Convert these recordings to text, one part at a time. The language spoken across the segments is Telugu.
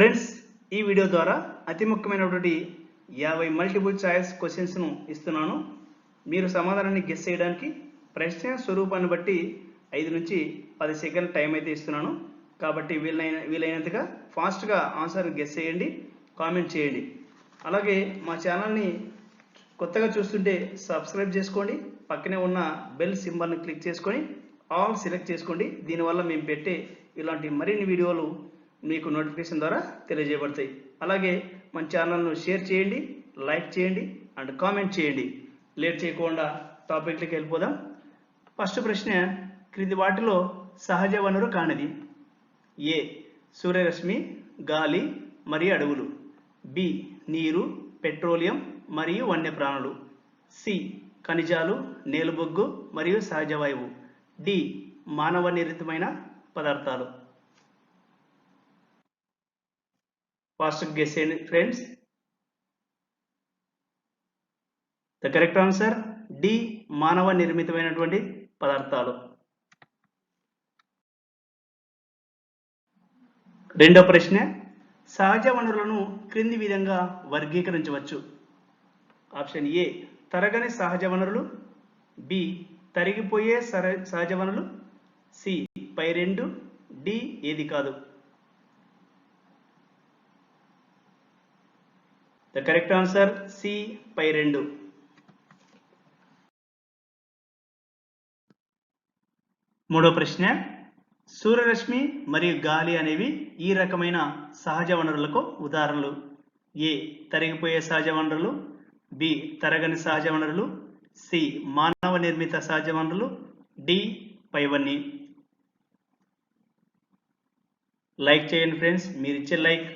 ఫ్రెండ్స్ ఈ వీడియో ద్వారా అతి ముఖ్యమైనటువంటి యాభై మల్టిపుల్ చాయిస్ క్వశ్చన్స్ను ఇస్తున్నాను. మీరు సమాధానాన్ని గెస్ చేయడానికి ప్రశ్న స్వరూపాన్ని బట్టి ఐదు నుంచి పది సెకండ్ టైం అయితే ఇస్తున్నాను. కాబట్టి వీలైన వీలైనంతగా ఫాస్ట్గా ఆన్సర్ని గెస్ చేయండి కామెంట్ చేయండి. అలాగే మా ఛానల్ని కొత్తగా చూస్తుంటే సబ్స్క్రైబ్ చేసుకోండి. పక్కనే ఉన్న బెల్ సింబల్ని క్లిక్ చేసుకొని ఆల్ సెలెక్ట్ చేసుకోండి. దీనివల్ల మేము పెట్టే ఇలాంటి మరిన్ని వీడియోలు మీకు నోటిఫికేషన్ ద్వారా తెలియజేయబడతాయి. అలాగే మన ఛానల్ను షేర్ చేయండి లైక్ చేయండి అండ్ కామెంట్ చేయండి. లేట్ చేయకుండా టాపిక్లకి వెళ్ళిపోదాం. ఫస్ట్ ప్రశ్న క్రింది వాటిలో సహజ వనరు కానిది. ఏ సూర్యరశ్మి గాలి మరియు అడవులు. బి నీరు పెట్రోలియం మరియు వన్యప్రాణులు. సి ఖనిజాలు నేలుబొగ్గు మరియు సహజ వాయువు. డి మానవ నిర్మితమైన పదార్థాలు. Fast guess friends the correct answer D మానవ నిర్మితమైనటువంటి పదార్థాలు. రెండో ప్రశ్న సహజ వనరులను క్రింది విధంగా వర్గీకరించవచ్చు. ఆప్షన్ ఏ తరగని సహజ వనరులు. బి తరిగిపోయే సర సహజ వనరులు. సి పై రెండు. డి ఏది కాదు. ద కరెక్ట్ ఆన్సర్ సి పై రెండు. మూడో ప్రశ్న సూర్యరశ్మి మరియు గాలి అనేవి ఈ రకమైన సహజ వనరులకు ఉదాహరణలు. ఏ తరిగిపోయే సహజ వనరులు. బి తరగని సహజ వనరులు. సి మానవ నిర్మిత సహజ వనరులు. డి పైవన్నీ. లైక్ చేయండి ఫ్రెండ్స్ మీరు ఇచ్చే లైక్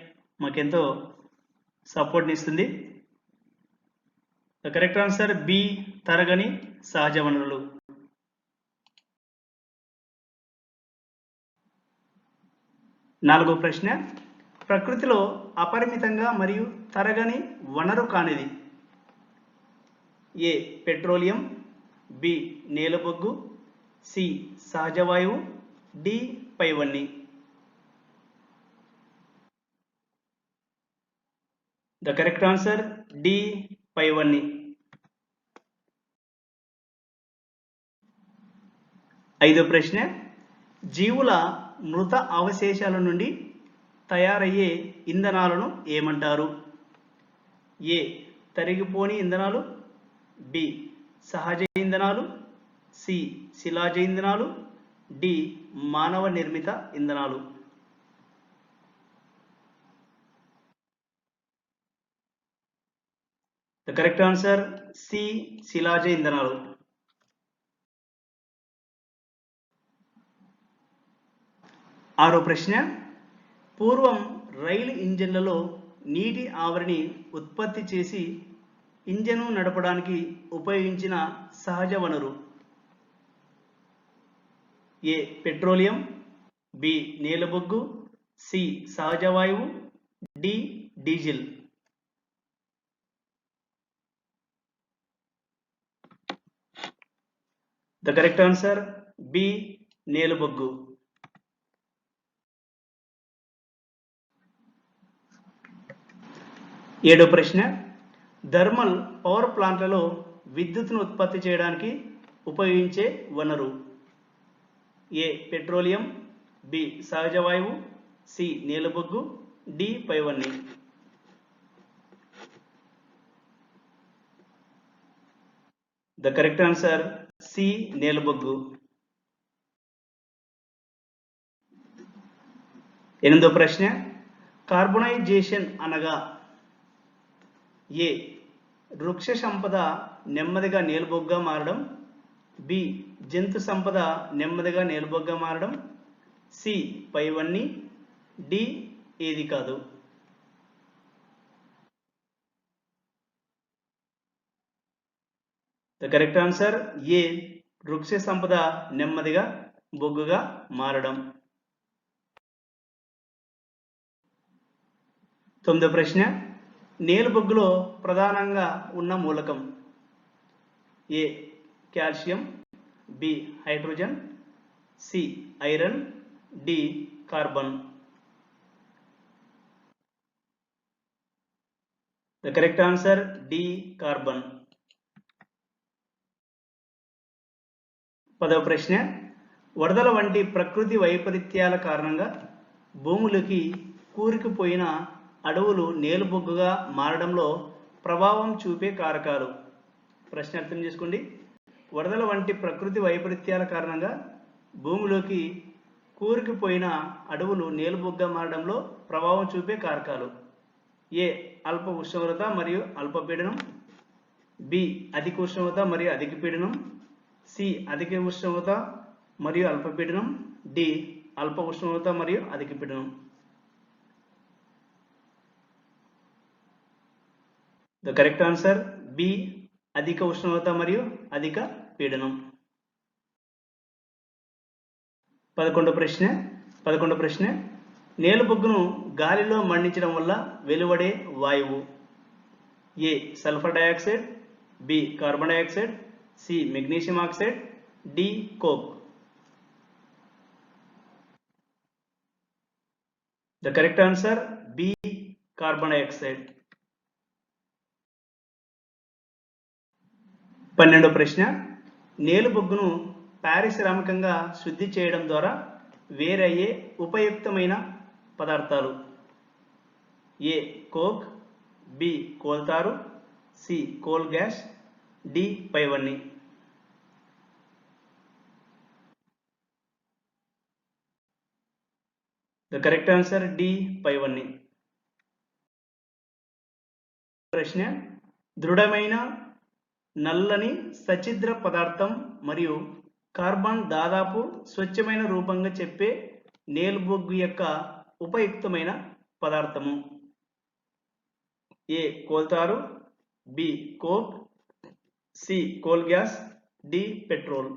మాకెంతో సపోర్ట్ని ఇస్తుంది ద కరెక్ట్ ఆన్సర్ బి తరగని సహజ వనరులు. నాలుగో ప్రశ్న ప్రకృతిలో అపరిమితంగా మరియు తరగని వనరు కానిది. ఏ పెట్రోలియం బి నేలబొగ్గు సి సహజ వాయువు డి పైవన్నీ. ద కరెక్ట్ ఆన్సర్ డి పైవన్ని ఐదో ప్రశ్న జీవుల మృత అవశేషాల నుండి తయారయ్యే ఇంధనాలను ఏమంటారు? ఏ తరిగిపోని ఇంధనాలు బి సహజ ఇంధనాలు సి శిలాజ ఇంధనాలు డి మానవ నిర్మిత ఇంధనాలు. ద కరెక్ట్ ఆన్సర్ సి శిలాజ ఇంధనాలు ఆరో ప్రశ్న. పూర్వం రైలు ఇంజన్లలో నీటి ఆవిరిని ఉత్పత్తి చేసి ఇంజను నడపడానికి ఉపయోగించిన సహజ వనరు. ఏ. పెట్రోలియం. బి. నేలబొగ్గు. సి. సహజ వాయువు. D. Diesel. The correct answer B నేలుబొగ్గు ఏడో ప్రశ్న థర్మల్ పవర్ ప్లాంట్లలో విద్యుత్ను ఉత్పత్తి చేయడానికి ఉపయోగించే వనరు. ఏ పెట్రోలియం బి సహజ వాయువు సి నీలబొగ్గు డి పైవన్నీ. ద కరెక్ట్ ఆన్సర్ సి నేలబొగ్గు. ఎనిమిదో ప్రశ్న. కార్బొనైజేషన్ అనగా ఏ? వృక్ష సంపద నెమ్మదిగా నేలబొగ్గా మారడం. బి? జంతు సంపద నెమ్మదిగా నేలబొగ్గా మారడం. సి? పైవన్నీ. డి? ఏది కాదు. ద కరెక్ట్ ఆన్సర్ ఏ వృక్ష సంపద నెమ్మదిగా బొగ్గుగా మారడం. తొమ్మిదో ప్రశ్న నేలుబొగ్గులో ప్రధానంగా ఉన్న మూలకం? A calcium B hydrogen C iron D carbon. The correct answer D carbon. పదవ ప్రశ్న. వరదల వంటి ప్రకృతి వైపరీత్యాల కారణంగా భూములకి కూరికిపోయిన అడవులు నేలుబొగ్గుగా మారడంలో ప్రభావం చూపే కారకాలు. ప్రశ్న అర్థం చేసుకోండి. వరదల వంటి ప్రకృతి వైపరీత్యాల కారణంగా భూమిలోకి కూరికిపోయిన అడవులు నేలుబొగ్గా మారడంలో ప్రభావం చూపే కారకాలు. ఏ. అల్ప ఉష్ణోగ్రత మరియు అల్పపీడనం. బి. అధిక ఉష్ణోగ్రత మరియు అధిక పీడనం. సి అధిక ఉష్ణోగ్రత మరియు అల్పపీడనం డి అల్ప ఉష్ణోగ్రత మరియు అధిక పీడనం. ద కరెక్ట్ ఆన్సర్ బి అధిక ఉష్ణోగ్రత మరియు అధిక పీడనం. పదకొండో ప్రశ్న పదకొండో ప్రశ్న. నేలుబొగ్గును గాలిలో మండించడం వల్ల వెలువడే వాయువు. A sulphur dioxide B carbon dioxide C magnesium oxide D coke. The correct answer B carbon dioxide పన్నెండో ప్రశ్న. నేలుబొగ్గును పారిశ్రామికంగా శుద్ధి చేయడం ద్వారా వేరయ్యే ఉపయుక్తమైన పదార్థాలు. A coke B coal tar C coal gas D పైవన్నీ ద కరెక్ట్ ఆన్సర్ డి పైవన్నీ ప్రశ్న దృఢమైన నల్లని సచిద్ర పదార్థం మరియు కార్బన్ దాదాపు స్వచ్ఛమైన రూపంగా చెప్పే నేల్బొగ్గు యొక్క ఉపయుక్తమైన పదార్థము. A coal tar. B coke. C coal gas D petrol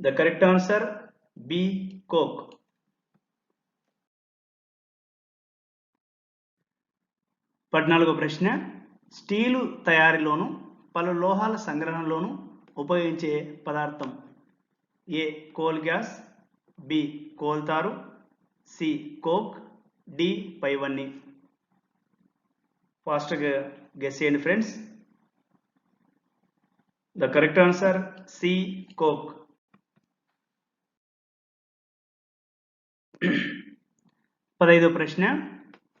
the correct answer B coke పద్నాలుగో ప్రశ్న స్టీలు తయారీలోను పలు లోహాల సంగ్రహంలోను ఉపయోగించే పదార్థం. A coal gas B coal tar C coke D పైవన్నీ. ఫాస్ట్గా గెస్ చేయండి friends. The correct answer C coke. పదైదో ప్రశ్న.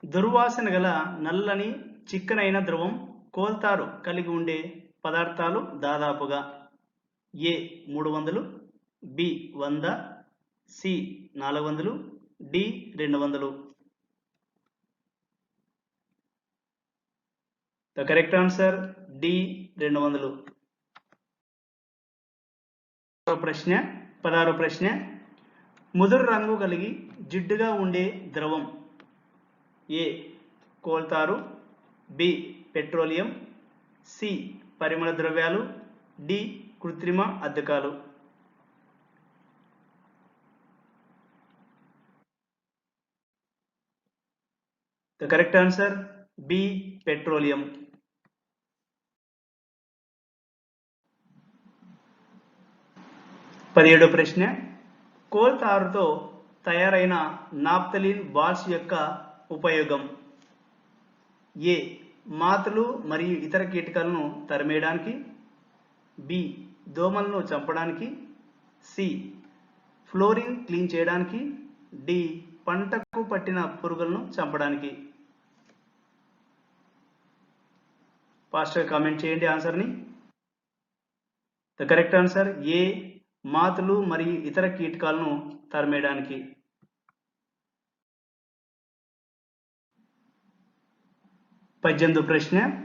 దుర్వాసన గల నల్లని చిక్కనైన ద్రవం కోల్తారు కలిగి ఉండే పదార్థాలు దాదాపుగా ఏ మూడు వందలు బి వంద సి నాలుగు వందలు డి రెండు వందలు. ద కరెక్ట్ ఆన్సర్ డి రెండు వందలు. ప్రశ్న పదహారో ప్రశ్న. ముదురు రంగు కలిగి జిడ్డుగా ఉండే ద్రవం. A coal tar. B petroleum. C పరిమళ ద్రవ్యాలు. డి కృత్రిమ అద్దకాలు. The correct answer B petroleum. పదిహేడో ప్రశ్న. కోల్తారుతో తయారైన నాప్తలిన్ బాల్స్ యొక్క ఉపయోగం. ఏ. మాతలు మరియు ఇతర కీటకాలను తరిమేయడానికి. బి. దోమలను చంపడానికి. సి. ఫ్లోరింగ్ క్లీన్ చేయడానికి. డి. పంటకు పట్టిన పురుగులను చంపడానికి. ఫాస్ట్గా కామెంట్ చేయండి ఆన్సర్ని. The correct answer A. మాతులు మరియు ఇతర కీటకాలను తరిమేయడానికి. పద్దెనిమిది ప్రశ్న.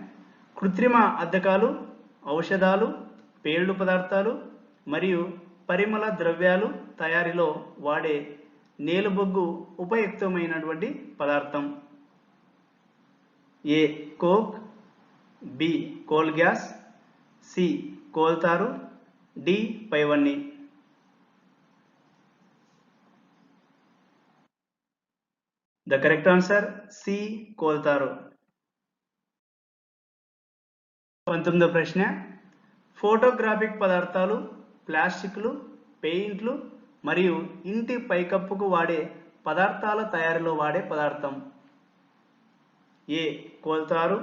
కృత్రిమ అద్దకాలు ఔషధాలు పేళ్ళు పదార్థాలు మరియు పరిమళ ద్రవ్యాలు తయారీలో వాడే నేలుబొగ్గు ఉపయుక్తమైనటువంటి పదార్థం. A. Coke B. Coal gas C. Coal tar D పైవన్ని the correct answer C. Coal tar పంతొమ్మిదో ప్రశ్న. ఫోటోగ్రాఫిక్ పదార్థాలు ప్లాస్టిక్లు పెయింట్లు మరియు ఇంటి పైకప్పుకు వాడే పదార్థాల తయారీలో వాడే పదార్థం. A coal tar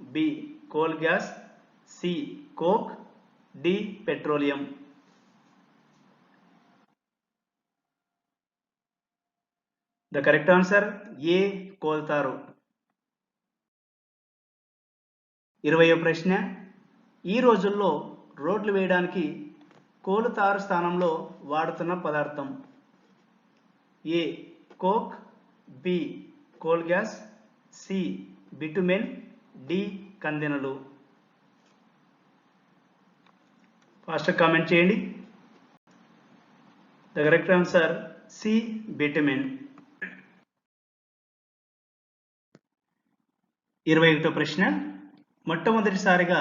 B coal gas C coke D petroleum. The correct answer A coal tar? ఇరవయో ప్రశ్న. ఈ రోజుల్లో రోడ్లు వేయడానికి కోలుతారు స్థానంలో వాడుతున్న పదార్థం. A coke B coal gas C bitumen D కందెనలు. ఫాస్ట్గా కామెంట్ చేయండి. The correct answer C vitamin ఇరవై ఒకటో ప్రశ్న. మొట్టమొదటిసారిగా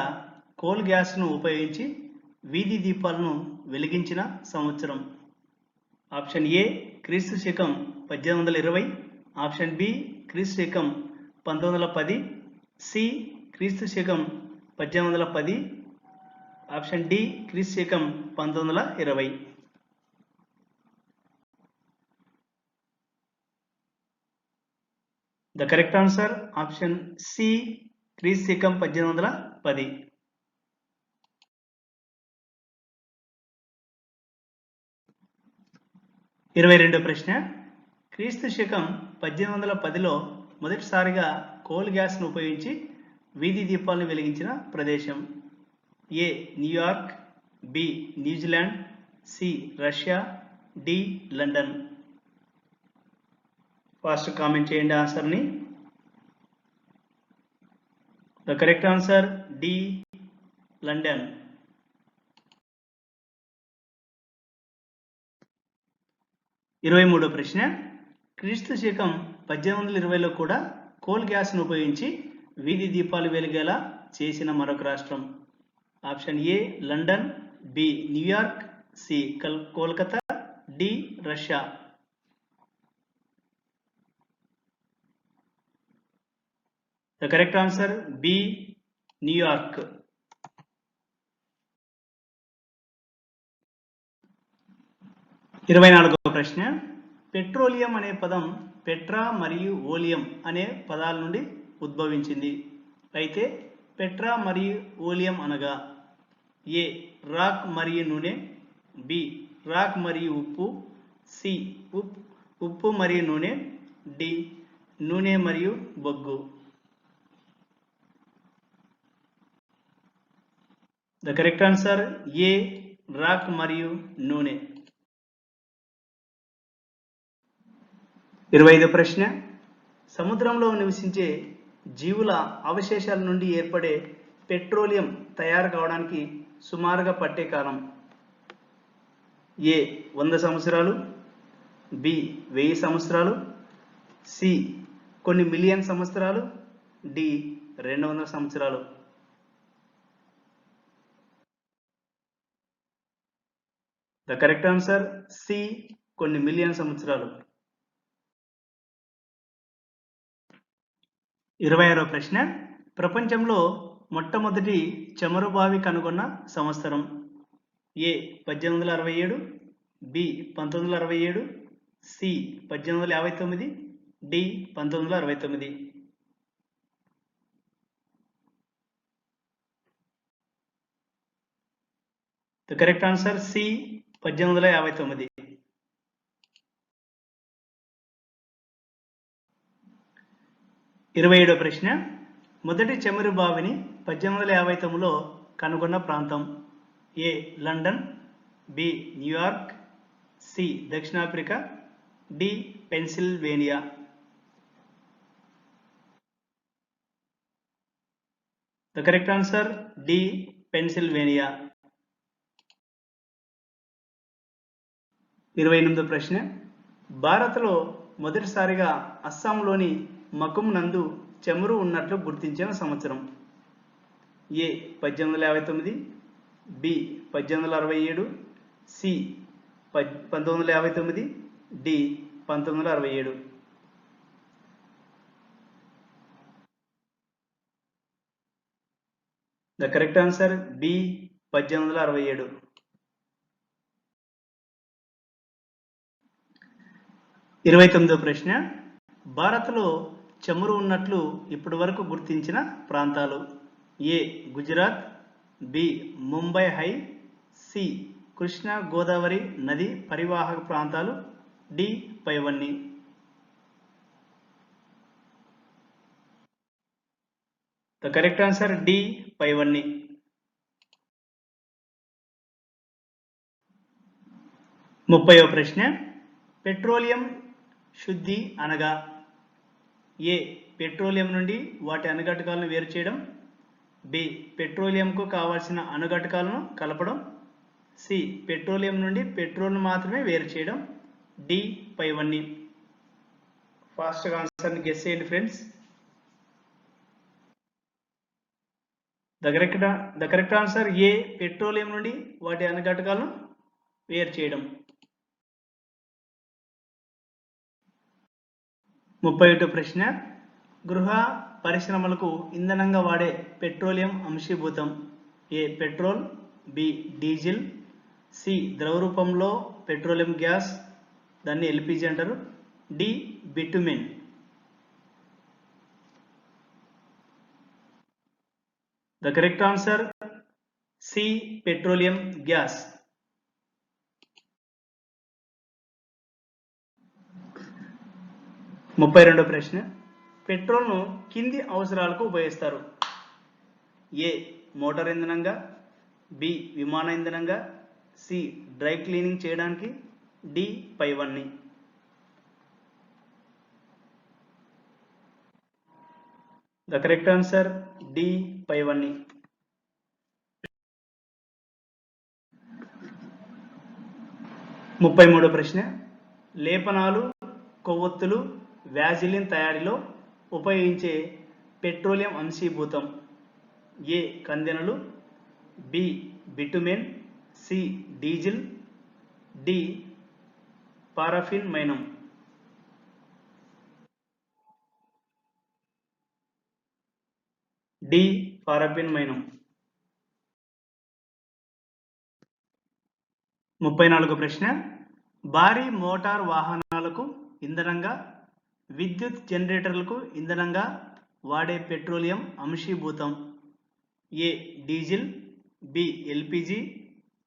కోల్ గ్యాస్ను ఉపయోగించి వీధి దీపాలను వెలిగించిన సంవత్సరం. ఆప్షన్ ఏ క్రీస్తు శకం పద్దెనిమిది వందల ఇరవై. ఆప్షన్ బి క్రీస్తు శకం పంతొమ్మిది వందల పది. సి క్రీస్తు శకం పద్దెనిమిది వందల పది. ఆప్షన్ డి క్రీస్ శకం పంతొమ్మిది వందల ఇరవై. The correct answer option C క్రీస్ శకం పద్దెనిమిది వందల పది. ఇరవై రెండో ప్రశ్న. క్రీస్తు శకం పద్దెనిమిది వందల పదిలో మొదటిసారిగా కోల్ గ్యాస్ను ఉపయోగించి వీధి దీపాలను వెలిగించిన ప్రదేశం. A New York B New Zealand C Russia D London. Fast comment చేయండి ఆన్సర్ని. The correct answer D London. ఇరవై మూడో ప్రశ్న. క్రీస్తు శకం పద్దెనిమిది వందల ఇరవైలో కూడా కోల్ గ్యాస్ను ఉపయోగించి వీధి దీపాలు వెలిగేలా చేసిన మరొక రాష్ట్రం. Option A London B New York C Kolkata D Russia. The correct answer B New York. ఇరవై నాలుగవ ప్రశ్న పెట్రోలియం అనే పదం పెట్రా మరియు ఓలియం అనే పదాల నుండి ఉద్భవించింది. అయితే పెట్రా మరియు ఓలియం అనగా? ఏ రాక్ మరియు నూనె బి రాక్ మరియు ఉప్పు సి ఉప్ ఉప్పు మరియు నూనె డి నూనె మరియు బొగ్గు. The correct answer A rock మరియు నూనె. ఇరవై ఐదో ప్రశ్న. సముద్రంలో నివసించే జీవుల అవశేషాల నుండి ఏర్పడే పెట్రోలియం తయారు కావడానికి సుమారుగా పట్టే కాలం ఏ వంద సంవత్సరాలు బి వెయ్యి సంవత్సరాలు సి కొన్ని మిలియన్ సంవత్సరాలు డి రెండు వందల సంవత్సరాలు. ద కరెక్ట్ ఆన్సర్ సి కొన్ని మిలియన్ సంవత్సరాలు. ఇరవై ఆరో ప్రశ్న. ప్రపంచంలో మొట్టమొదటి చమరుబావి కనుగొన్న సంవత్సరం. ఏ పద్దెనిమిది వందల అరవై ఏడు బి పంతొమ్మిది వందల అరవై ఏడు సి పద్దెనిమిది వందల యాభై తొమ్మిది డి పంతొమ్మిది వందల అరవై తొమ్మిది. ద కరెక్ట్ ఆన్సర్ సి పద్దెనిమిది వందల యాభై తొమ్మిది. ఇరవై ఏడో ప్రశ్న. మొదటి చెమరు బావిని పద్దెనిమిది వందల యాభై తొమ్మిదిలో కనుగొన్న ప్రాంతం. A. London B. New York C. దక్షిణాఫ్రికా D. Pennsylvania. The correct answer D. Pennsylvania. ఇరవై ఎనిమిదో ప్రశ్న. భారత్లో మొదటిసారిగా అస్సాంలోని మకుమ్ నందు చమురు ఉన్నట్లు గుర్తించిన సంవత్సరం. ఏ పద్దెనిమిది వందల యాభై తొమ్మిది బి పద్దెనిమిది వందల అరవై ఏడు సి పంతొమ్మిది వందల యాభై తొమ్మిది డి పంతొమ్మిది వందల అరవై ఏడు. ద కరెక్ట్ ఆన్సర్ బి పద్దెనిమిది వందల అరవై ఏడు. ఇరవై తొమ్మిదో ప్రశ్న భారత్లో చమురు ఉన్నట్లు ఇప్పటి వరకు గుర్తించిన ప్రాంతాలు. A. Gujarat B. Mumbai High C. Krishna Godavari నది పరివాహక ప్రాంతాలు డి. పైవన్నీ. The correct answer D. పైవన్నీ. ముప్పైవ ప్రశ్న. పెట్రోలియం శుద్ధి అనగా ఏ పెట్రోలియం నుండి వాటి అనుఘటకాలను వేరు చేయడం. బి పెట్రోలియంకు కావాల్సిన అనుఘటకాలను కలపడం. సి పెట్రోలియం నుండి పెట్రోల్ను మాత్రమే వేరు చేయడం. డి పైవన్నీ ఫాస్ట్గా ఆన్సర్ని గెస్ చేయండి friends the correct the correct answer A petroleum నుండి వాటి అనుఘటకాలను వేరు చేయడం. ముప్పై ఒకటో ప్రశ్న. గృహ పరిశ్రమలకు ఇంధనంగా వాడే petroleum అంశీభూతం. A petrol B diesel C ద్రవ రూపంలో పెట్రోలియం గ్యాస్ దాన్ని ఎల్పిజి అంటారు. D bitumen. The correct answer C petroleum gas. ముప్పై రెండో ప్రశ్న. పెట్రోల్ను కింది అవసరాలకు ఉపయోగిస్తారు. ఏ మోటార్ ఇంధనంగా బి విమాన ఇంధనంగా సి డ్రై క్లీనింగ్ చేయడానికి డి పైవన్నీ. ద కరెక్ట్ ఆన్సర్ డి పైవన్నీ. ముప్పై మూడో ప్రశ్న. లేపనాలు కొవ్వొత్తులు వ్యాజిలిన్ తయారీలో ఉపయోగించే పెట్రోలియం అంశీభూతం A కందెనలు? B bitumen C diesel D paraffin మైనం డి పారాఫిన్ మైనం ముప్పై నాలుగు ప్రశ్న. భారీ మోటార్ వాహనాలకు ఇంధనంగా విద్యుత్ జనరేటర్లకు ఇంధనంగా వాడే petroleum అంశీభూతం A diesel B LPG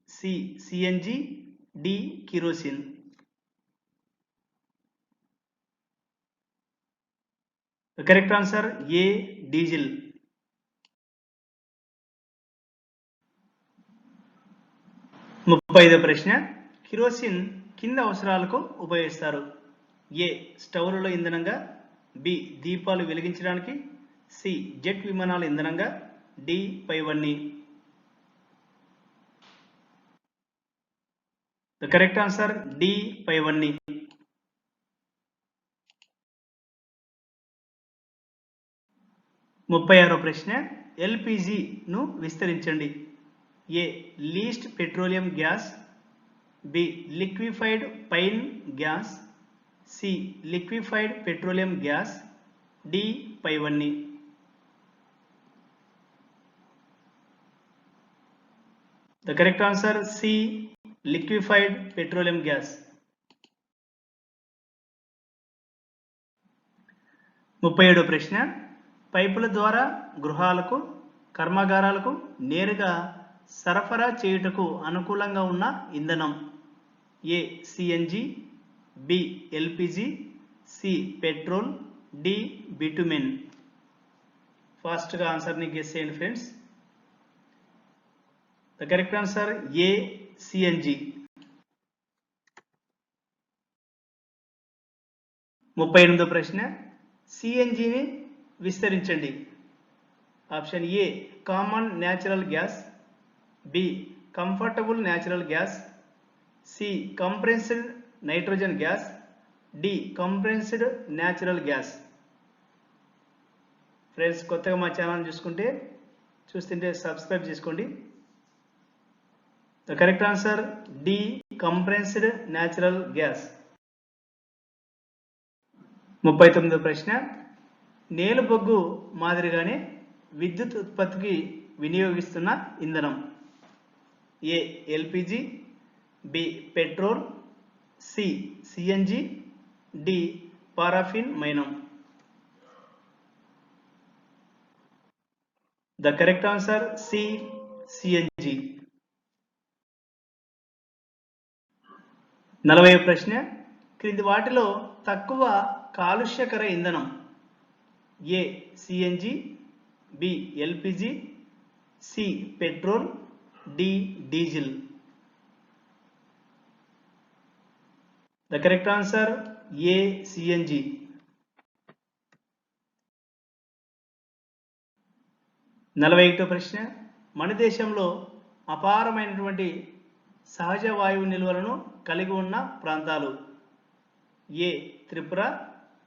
C CNG D kerosene. Correct answer A diesel. ముప్పై ఐదో ప్రశ్న కిరోసిన్ కింద అవసరాలకు ఉపయోగిస్తారు. ఏ స్టవ్లలో ఇంధనంగా? బి దీపాలు వెలిగించడానికి. సి జెట్ విమానాల ఇంధనంగా. డి పైవన్నీ. ద కరెక్ట్ ఆన్సర్ డి పైవన్నీ. ముప్పై ఆరో ప్రశ్న ఎల్పిజిను విస్తరించండి. A least petroleum gas. B liquefied pine gas. C liquefied petroleum gas D పైవన్నీ. The correct answer C liquefied petroleum gas. ముప్పై ఏడో ప్రశ్న. పైపుల ద్వారా గృహాలకు కర్మాగారాలకు నేరుగా సరఫరా చేయుటకు అనుకూలంగా ఉన్న ఇంధనం A CNG B LPG C petrol D bitumen ఫాస్ట్గా ఆన్సర్ని గెస్ చేయండి friends the correct answer A CNG ముప్పై ఎనిమిదో ప్రశ్న. సిఎన్జిని విస్తరించండి. Option A common natural gas B comfortable natural gas C compressed nitrogen gas D compressed natural gas friends కొత్తగా మా ఛానల్ చూసుకుంటే చూస్తుంటే సబ్స్క్రైబ్ చేసుకోండి. The correct answer D compressed natural gas ముప్పై తొమ్మిదో ప్రశ్న నేలబొగ్గు మాదిరిగానే విద్యుత్ ఉత్పత్తికి వినియోగిస్తున్న ఇంధనం. A LPG B petrol C CNG D paraffin మైనం. The correct answer C CNG నలభై ప్రశ్న. క్రింది వాటిలో తక్కువ కాలుష్యకర ఇంధనం. A CNG B LPG C petrol D diesel. The correct answer A CNG. నలభై ఒకటో ప్రశ్న. మన దేశంలో అపారమైనటువంటి సహజ వాయువు నిల్వలను కలిగి ఉన్న ప్రాంతాలు. A Tripura.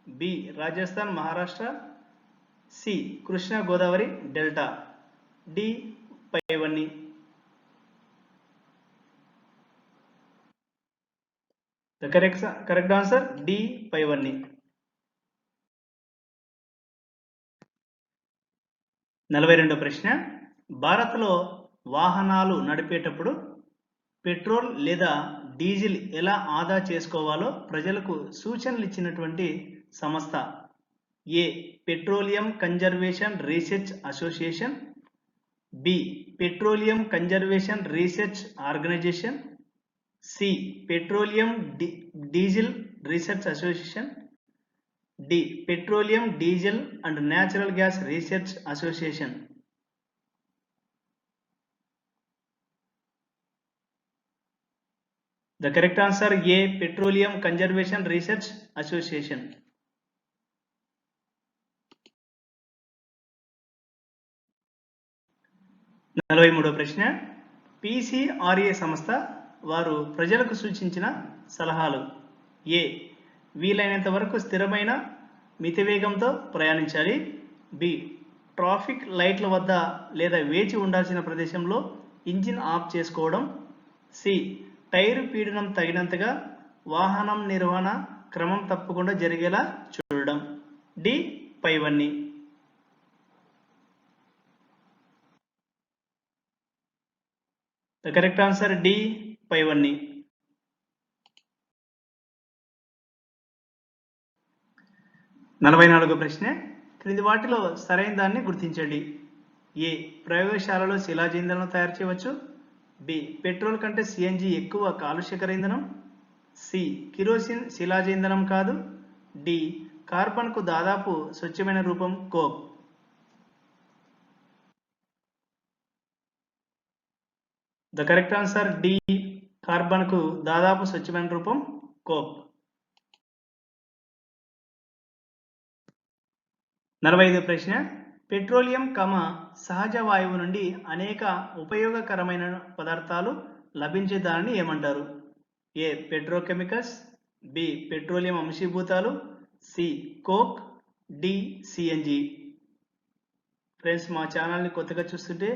B Rajasthan Maharashtra. C Krishna Godavari delta. D పైవన్నీ the correct, correct answer D పైవన్నీ నలభై రెండో ప్రశ్న. భారత్లో వాహనాలు నడిపేటప్పుడు పెట్రోల్ లేదా డీజిల్ ఎలా ఆదా చేసుకోవాలో ప్రజలకు సూచనలు ఇచ్చినటువంటి సంస్థ. A petroleum conservation research association. B petroleum conservation research organisation. C petroleum D diesel research association. D petroleum diesel and natural gas research association. The correct answer A petroleum conservation research association. నలభై మూడో ప్రశ్న. పిసిఆర్ఏ సంస్థ వారు ప్రజలకు సూచించిన సలహాలు. ఏ. వీలైనంత వరకు స్థిరమైన మితివేగంతో ప్రయాణించాలి. బి. ట్రాఫిక్ లైట్ల వద్ద లేదా వేచి ఉండాల్సిన ప్రదేశంలో ఇంజిన్ ఆఫ్ చేసుకోవడం. సి. టైరు పీడనం తగినంతగా వాహనం నిర్వహణ క్రమం తప్పకుండా జరిగేలా చూడడం. డి. పైవన్నీ. The correct answer D. పైవన్నీ నలభై నాలుగు ప్రశ్న. క్రింది వాటిలో సరైన దాన్ని గుర్తించండి. ఏ. ప్రయోగశాలలో శిలాజ ఇంధనం తయారు చేయవచ్చు. బి. పెట్రోల్ కంటే సిఎన్జి ఎక్కువ కాలుష్యకర ఇంధనం. సి. కిరోసిన్ శిలాజ ఇంధనం కాదు. డి. కార్బన్కు దాదాపు స్వచ్ఛమైన రూపం coke the correct answer D. కార్బన్కు దాదాపు స్వచ్ఛమైన రూపం కోక్ నలభై ఐదు ప్రశ్న. పెట్రోలియం కమ సహజ వాయువు నుండి అనేక ఉపయోగకరమైన పదార్థాలు లభించే దానిని ఏమంటారు? A petrochemicals B petroleum అంశీభూతాలు C coke D CNG friends మా ఛానల్ని కొత్తగా చూస్తుంటే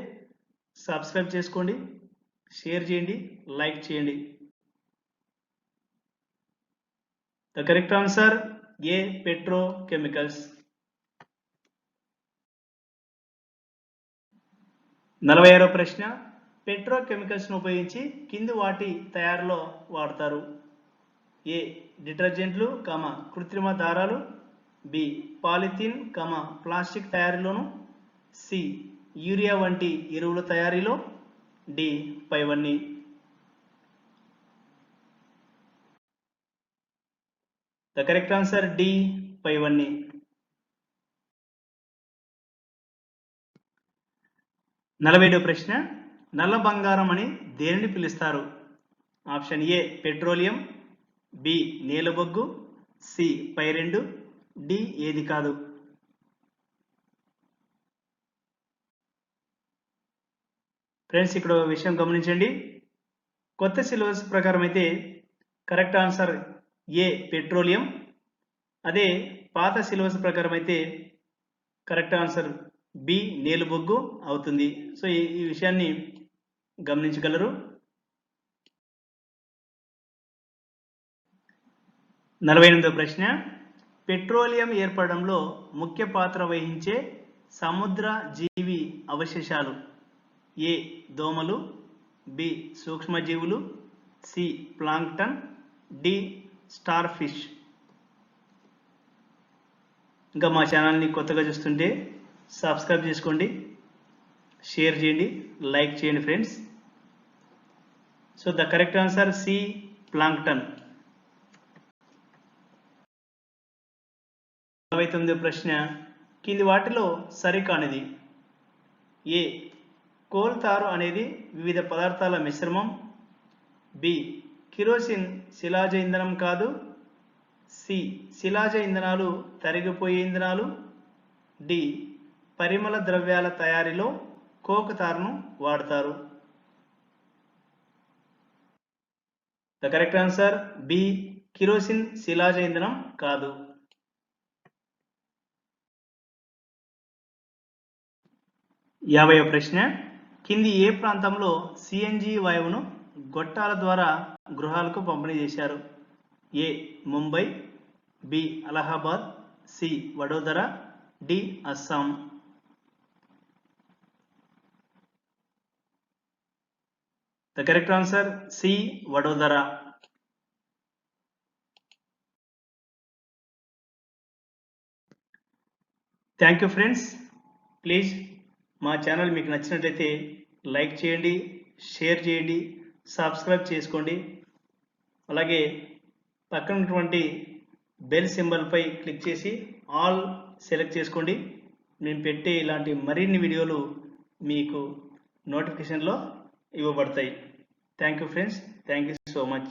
సబ్స్క్రైబ్ చేసుకోండి. షేర్ చేయండి లైక్ చేయండి. The correct answer A petrochemicals? నలభై ఆరో ప్రశ్న పెట్రోకెమికల్స్ను ఉపయోగించి కింది వాటి తయారులో వాడతారు. ఏ డిటర్జెంట్లు కమ కృత్రిమ దారాలు? బి పాలిథిన్ కమ ప్లాస్టిక్ తయారీలోను? సి యూరియా వంటి ఎరువుల తయారీలో? డి పైవన్నీ ద కరెక్ట్ ఆన్సర్ డి పైవన్నీ నలభై ప్రశ్న నల్ల బంగారం అని దేనిని పిలుస్తారు? ఆప్షన్ ఏ పెట్రోలియం బి నేలబొగ్గు సి పైరెండు డి ఏది కాదు. ఫ్రెండ్స్ ఇక్కడ విషయం గమనించండి. కొత్త సిలబస్ ప్రకారం అయితే కరెక్ట్ ఆన్సర్ ఏ పెట్రోలియం. అదే పాత సిలబస్ ప్రకారం అయితే కరెక్ట్ ఆన్సర్ బి నేలుబొగ్గు అవుతుంది. సో ఈ ఈ విషయాన్ని గమనించగలరు. నలభై ఎనిమిదో ప్రశ్న. పెట్రోలియం ఏర్పడంలో ముఖ్య పాత్ర వహించే సముద్ర జీవి అవశేషాలు. ఏ దోమలు బి సూక్ష్మజీవులు C plankton D starfish ఇంకా మా ఛానల్ని కొత్తగా చూస్తుంటే సబ్స్క్రైబ్ చేసుకోండి షేర్ చేయండి లైక్ చేయండి friends. So the correct answer C plankton. ఇరవై తొమ్మిదో ప్రశ్న కింది వాటిలో సరికానిది. ఏ కోల్తారు అనేది వివిధ పదార్థాల మిశ్రమం. బి. కిరోసిన్ శిలాజ ఇంధనం కాదు. సి. శిలాజ ఇంధనాలు తరిగిపోయే ఇంధనాలు. డి. పరిమళ ద్రవ్యాల తయారీలో కోక్ తారును వాడతారు. The correct answer B kerosene శిలాజ ఇంధనం కాదు. యాభై ప్రశ్న. కింది ఏ ప్రాంతంలో సిఎన్జి వాయువును గొట్టాల ద్వారా గృహాలకు పంపిణీ చేశారు? A. Mumbai B. Allahabad C. Vadodara D. Assam. The correct answer C. Vadodara. Thank you friends. Please మా ఛానల్ మీకు నచ్చినట్లయితే లైక్ చేయండి షేర్ చేయండి సబ్స్క్రైబ్ చేసుకోండి. అలాగే పక్కన ఉన్నటువంటి బెల్ సింబల్పై క్లిక్ చేసి ఆల్ సెలెక్ట్ చేసుకోండి. మేము పెట్టే ఇలాంటి మరిన్ని వీడియోలు మీకు నోటిఫికేషన్లో ఇవ్వబడతాయి. Thank you friends thank you so much